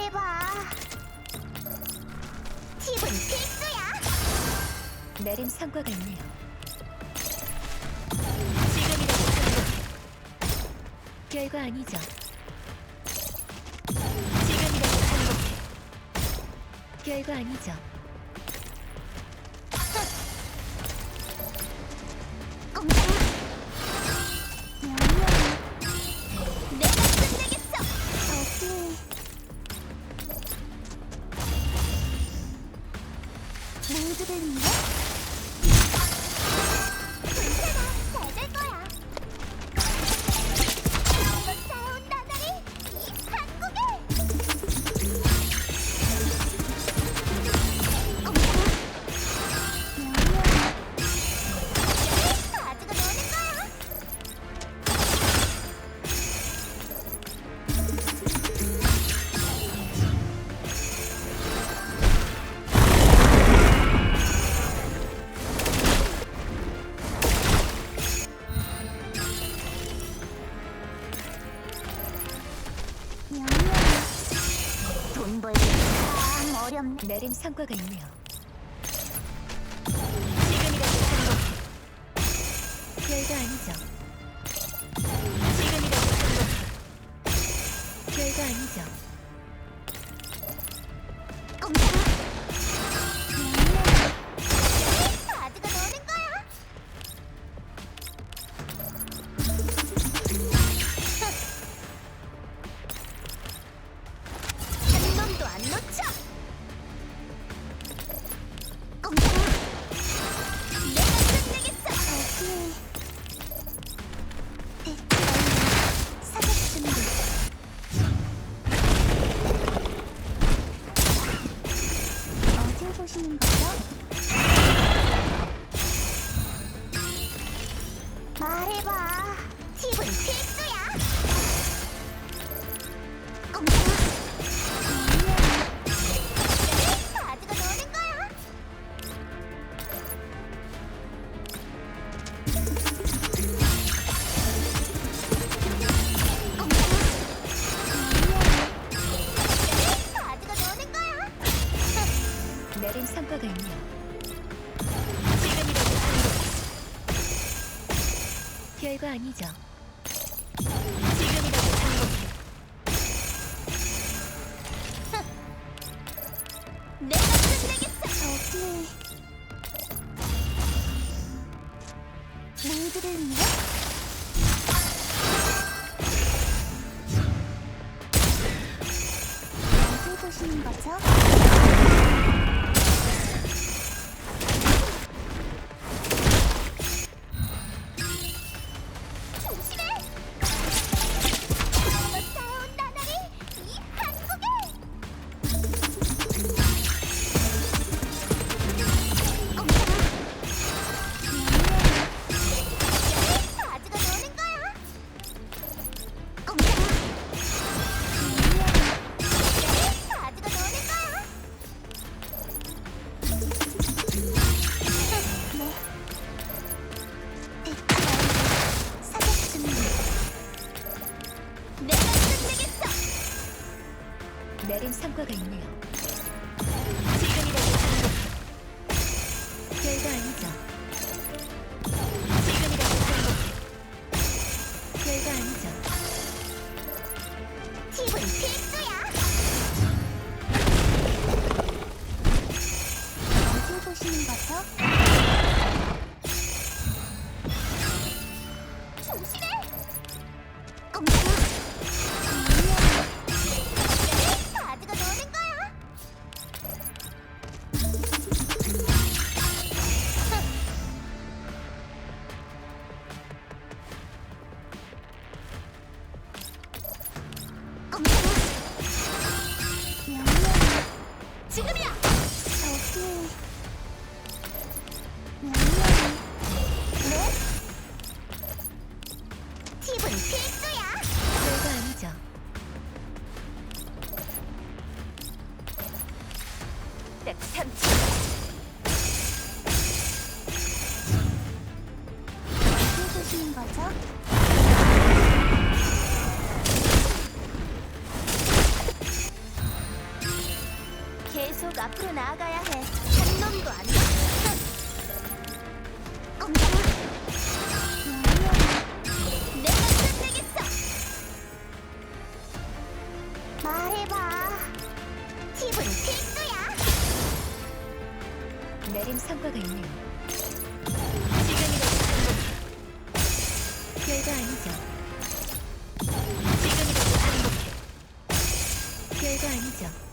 말해봐. 팁은 필수야. 내린 성과가 있네요. 지금이라도 성공. 결과 아니죠. 지금이라도 성공. 결과 아니죠. 참 어렵네. 내린 성과가 있네요. 지금이라도 성공. 결과 아니죠. 지금이라도 성공. 결과 아니죠. 꼼짝 말해봐. 팁은 필 결과 아니죠. 지금이라도 성공. 내가 끝내겠어. 어디? 모두를 위해? 어디 보시는 거죠? 내린 성과가 있네요. 지금이라도 성공. 결과 아니죠. 지금이라도 성공. 결과 아니죠. 팁은 필수야. 어디 보시는 거죠? 조심해. 꼼짝마. 계속 앞으로 나아가야 해. 한 놈도 안 돼. 별거 아니죠. 지금이라도 행복해. 별거 아니죠.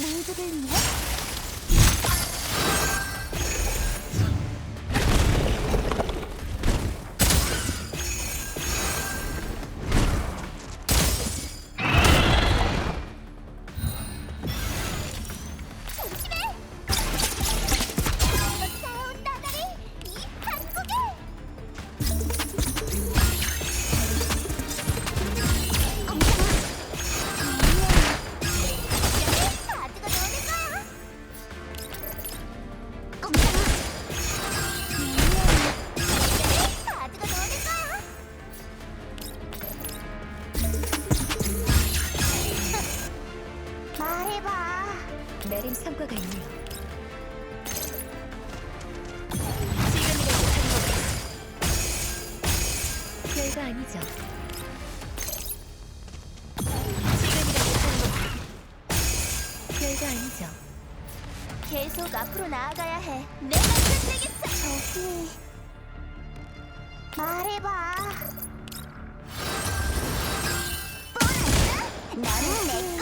모두를 위해 해봐. 내림 성과가 있네요. 지금이라도 행복해. 별거 아니죠. 지금이라도 행복해. 별거 아니죠. 계속 앞으로 나아가야 해. 내가 끝내겠어. 저기 말해봐. 나는 내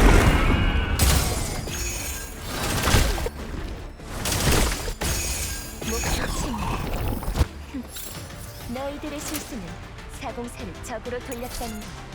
너희들의 실수는 사공사를 적으로 돌렸다는 것.